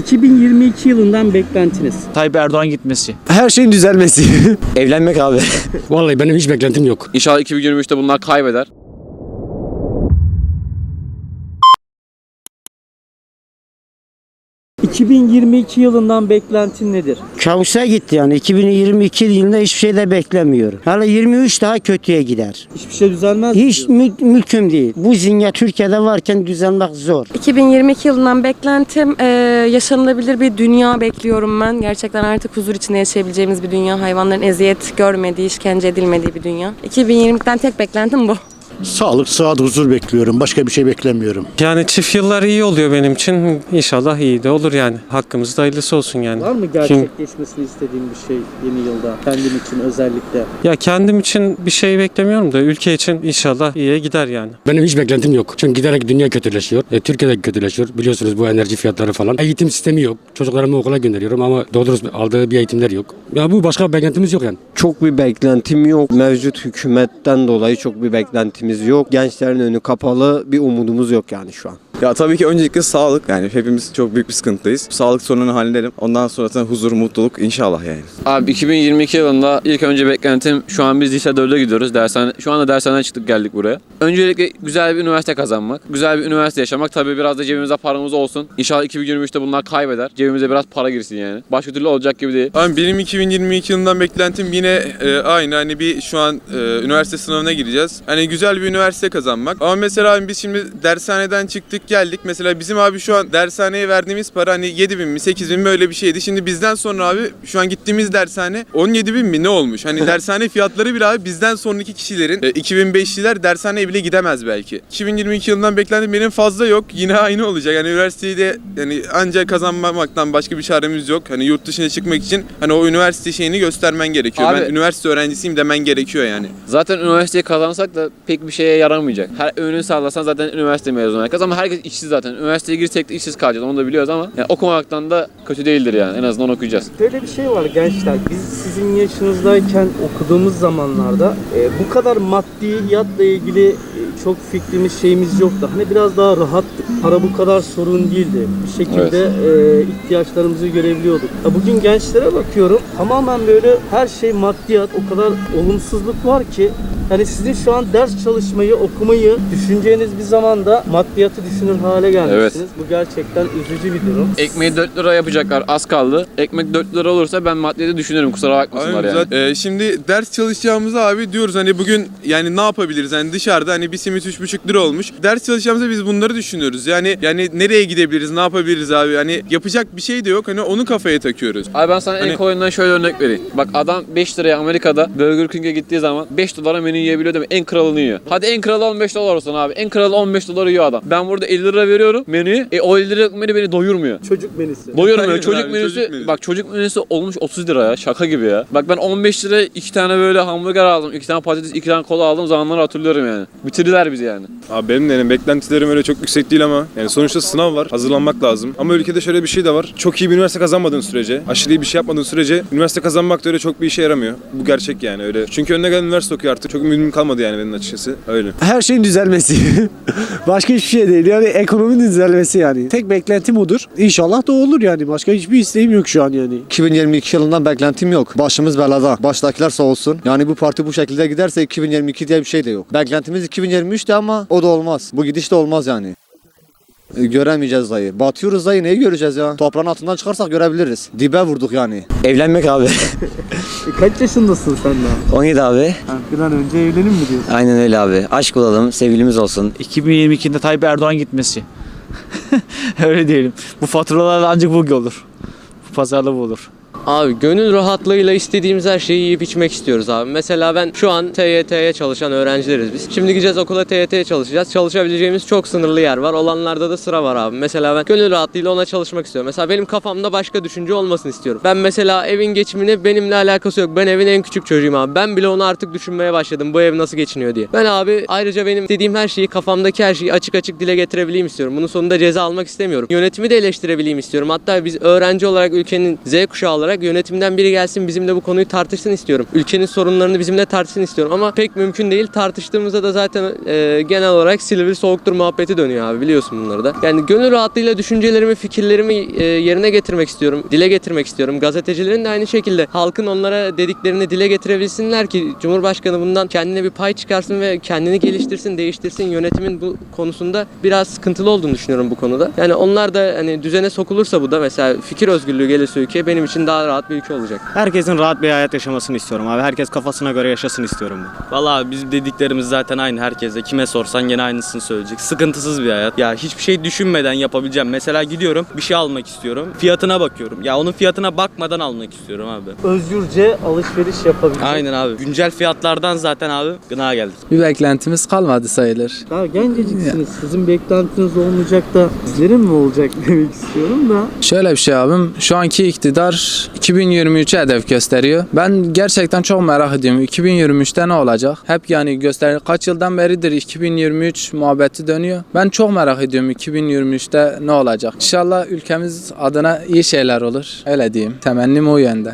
2022 yılından beklentiniz. Tayyip Erdoğan gitmesi. Her şeyin düzelmesi. Evlenmek abi. Vallahi benim hiç beklentim yok. İnşallah 2023'te bunlar kaybeder. 2022 yılından beklentin nedir? Kabusa gitti yani 2022 yılında hiçbir şey de beklemiyorum. Hala 23 daha kötüye gider. Hiçbir şey düzelmez mi Hiç diyor? mü- mümkün değil. Bu zinya Türkiye'de varken düzelmek zor. 2022 yılından beklentim eee, yaşanılabilir bir dünya bekliyorum ben. Gerçekten artık huzur içinde yaşayabileceğimiz bir dünya. Hayvanların eziyet görmediği, işkence edilmediği bir dünya. 2020'den tek beklentim bu. Sağlık, sıhhat, huzur bekliyorum. Başka bir şey beklemiyorum. Yani çift yıllar iyi oluyor benim için. İnşallah iyi de olur yani. Hakkımızda hayırlısı olsun yani. Var mı gerçekleşmesini istediğin bir şey yeni yılda? Kendin için özellikle. Ya kendim için bir şey beklemiyorum da ülke için inşallah iyiye gider yani. Benim hiç beklentim yok. Çünkü giderek dünya kötüleşiyor. E, Türkiye'de kötüleşiyor. Biliyorsunuz bu enerji fiyatları falan. Eğitim sistemi yok. Çocuklarımı okula gönderiyorum ama doğru dürüst aldığı bir eğitimler yok. Ya bu başka beklentimiz yok yani. Çok bir beklentim yok. Mevcut hükümetten dolayı çok bir beklentimiz yok. Gençlerin önü kapalı. Bir umudumuz yok yani şu an. Ya tabii ki öncelikle sağlık. Yani hepimiz çok büyük bir sıkıntıdayız. Sağlık sorununu halledelim. Ondan sonra huzur, mutluluk inşallah yani. Abi 2022 yılında ilk önce beklentim şu an biz lise 4'e gidiyoruz. Dershane, şu anda dershaneden çıktık geldik buraya. Öncelikle güzel bir üniversite kazanmak. Güzel bir üniversite yaşamak. Tabii biraz da cebimizde paramız olsun. İnşallah 2023'te bunlar kaybeder. Cebimize biraz para girsin yani. Başka türlü olacak gibi değil. Abi benim 2022 yılından beklentim yine e, aynı. Hani bir şu an e, üniversite sınavına gireceğiz. Hani güzel bir üniversite kazanmak. Ama mesela abi biz şimdi dershaneden çıktık geldik. Mesela bizim abi şu an dershaneye verdiğimiz para hani 7 bin mi 8 bin mi öyle bir şeydi. Şimdi bizden sonra abi şu an gittiğimiz dershane 17 bin mi ne olmuş? Hani dershane fiyatları bile abi bizden sonraki kişilerin e, 2005'liler dershaneye bile gidemez belki. 2022 yılından beklentim benim fazla yok. Yine aynı olacak. Yani üniversiteyi de yani ancak kazanmamaktan başka bir çaremiz yok. Hani yurt dışına çıkmak için hani o üniversite şeyini göstermen gerekiyor. Abi- ben üniversite öğrencisiyim demen gerekiyor yani. Zaten üniversiteyi kazansak da pek bir şeye yaramayacak. Her önünü sağlasan zaten üniversite mezunu herkes ama herkes işsiz zaten. Üniversiteye girsek de işsiz kalacağız onu da biliyoruz ama yani okumaktan da kötü değildir yani. En azından okuyacağız. Böyle bir şey var gençler. Biz sizin yaşınızdayken okuduğumuz zamanlarda e, bu kadar maddiyatla ilgili e, çok fikrimiz şeyimiz yoktu. Hani biraz daha rahattık. Para bu kadar sorun değildi. Bir şekilde e, ihtiyaçlarımızı görebiliyorduk. Ya bugün gençlere bakıyorum. Tamamen böyle her şey maddiyat. O kadar olumsuzluk var ki yani sizin şu an ders çalışmayı, okumayı düşüneceğiniz bir zamanda maddiyatı düşünür hale gelmişsiniz. Bu gerçekten üzücü bir durum. Ekmeği 4 lira yapacaklar az kaldı. Ekmek 4 lira olursa ben maddiyeti düşünürüm kusura bakmasınlar Aynen, yani. zaten- Ee, şimdi ders çalışacağımızda abi diyoruz hani bugün yani ne yapabiliriz? Hani dışarıda hani bir simit 3,5 lira olmuş. Ders çalışacağımızda biz bunları düşünüyoruz. Yani yani nereye gidebiliriz? Ne yapabiliriz abi? Hani yapacak bir şey de yok. Hani onu kafaya takıyoruz. Abi ben sana en Hani- kolayından şöyle örnek vereyim. Bak adam 5 liraya Amerika'da Burger King'e gittiği zaman 5 dolara menü yiyebiliyor değil mi? En kralını yiyor. Hadi en kralı 15 dolar olsun abi. En kralı 15 dolar yiyor adam. Ben burada 50 lira veriyorum menüye. E o 50 lira menü beni doyurmuyor. Çocuk menüsü. Doyurmuyor. Aynen çocuk abi, menüsü, çocuk menüsü. bak çocuk menüsü olmuş 30 lira ya. Şaka gibi ya. Bak ben 15 lira iki tane böyle hamburger aldım. iki tane patates, iki tane kola aldım. Zamanları hatırlıyorum yani. Bitirdiler bizi yani. Abi benim de yani beklentilerim öyle çok yüksek değil ama yani sonuçta sınav var. Hazırlanmak lazım. Ama ülkede şöyle bir şey de var. Çok iyi bir üniversite kazanmadığın sürece, aşırı iyi bir şey yapmadığın sürece üniversite kazanmak da öyle çok bir işe yaramıyor. Bu gerçek yani öyle. Çünkü önüne gelen üniversite okuyor artık. Çok ümidim kalmadı yani benim açıkçası. Öyle. Her şeyin düzelmesi. Başka hiçbir şey değil. Yani ekonominin düzelmesi yani. Tek beklentim odur. İnşallah da olur yani. Başka hiçbir isteğim yok şu an yani. 2022 yılından beklentim yok. Başımız belada. Baştakiler sağ olsun. Yani bu parti bu şekilde giderse 2022 diye bir şey de yok. Beklentimiz 2023'te ama o da olmaz. Bu gidiş de olmaz yani. E, Göremeyeceğiz dayı. Batıyoruz dayı neyi göreceğiz ya? Toprağın altından çıkarsak görebiliriz. Dibe vurduk yani. Evlenmek abi. E, kaç yaşındasın sen daha? 17 abi. Ha, bir an önce evlenin mi diyorsun? Aynen öyle abi. Aşk olalım, sevgilimiz olsun. 2022'de Tayyip Erdoğan gitmesi. Öyle diyelim. Bu faturalarla ancak bu olur. Bu pazarla bu olur. Abi gönül rahatlığıyla istediğimiz her şeyi yiyip içmek istiyoruz abi. Mesela ben şu an TYT'ye çalışan öğrencileriz biz. Şimdi gideceğiz okula TYT'ye çalışacağız. Çalışabileceğimiz çok sınırlı yer var. Olanlarda da sıra var abi. Mesela ben gönül rahatlığıyla ona çalışmak istiyorum. Mesela benim kafamda başka düşünce olmasını istiyorum. Ben mesela evin geçimini benimle alakası yok. Ben evin en küçük çocuğuyum abi. Ben bile onu artık düşünmeye başladım. Bu ev nasıl geçiniyor diye. Ben abi ayrıca benim dediğim her şeyi kafamdaki her şeyi açık açık dile getirebileyim istiyorum. Bunun sonunda ceza almak istemiyorum. Yönetimi de eleştirebileyim istiyorum. Hatta biz öğrenci olarak ülkenin Z kuşağı olarak olarak yönetimden biri gelsin bizimle bu konuyu tartışsın istiyorum. Ülkenin sorunlarını bizimle tartışsın istiyorum ama pek mümkün değil. Tartıştığımızda da zaten e, genel olarak Silivri soğuktur muhabbeti dönüyor abi biliyorsun bunları da. Yani gönül rahatlığıyla düşüncelerimi, fikirlerimi e, yerine getirmek istiyorum. Dile getirmek istiyorum. Gazetecilerin de aynı şekilde halkın onlara dediklerini dile getirebilsinler ki Cumhurbaşkanı bundan kendine bir pay çıkarsın ve kendini geliştirsin, değiştirsin. Yönetimin bu konusunda biraz sıkıntılı olduğunu düşünüyorum bu konuda. Yani onlar da hani düzene sokulursa bu da mesela fikir özgürlüğü gelirse ülkeye benim için daha rahat bir ülke olacak. Herkesin rahat bir hayat yaşamasını istiyorum abi. Herkes kafasına göre yaşasın istiyorum ben. Vallahi bizim dediklerimiz zaten aynı herkese. Kime sorsan gene aynısını söyleyecek. Sıkıntısız bir hayat. Ya hiçbir şey düşünmeden yapabileceğim. Mesela gidiyorum bir şey almak istiyorum. Fiyatına bakıyorum. Ya onun fiyatına bakmadan almak istiyorum abi. Özgürce alışveriş yapabilmek. Aynen abi. Güncel fiyatlardan zaten abi gına geldik. Bir beklentimiz kalmadı sayılır. Daha genceciksiniz. Sizin beklentiniz olmayacak da sizlerin mi olacak demek istiyorum da. Şöyle bir şey abim. Şu anki iktidar 2023'e hedef gösteriyor. Ben gerçekten çok merak ediyorum. 2023'te ne olacak? Hep yani göster kaç yıldan beridir 2023 muhabbeti dönüyor. Ben çok merak ediyorum 2023'te ne olacak? İnşallah ülkemiz adına iyi şeyler olur. Öyle diyeyim. Temennim o yönde.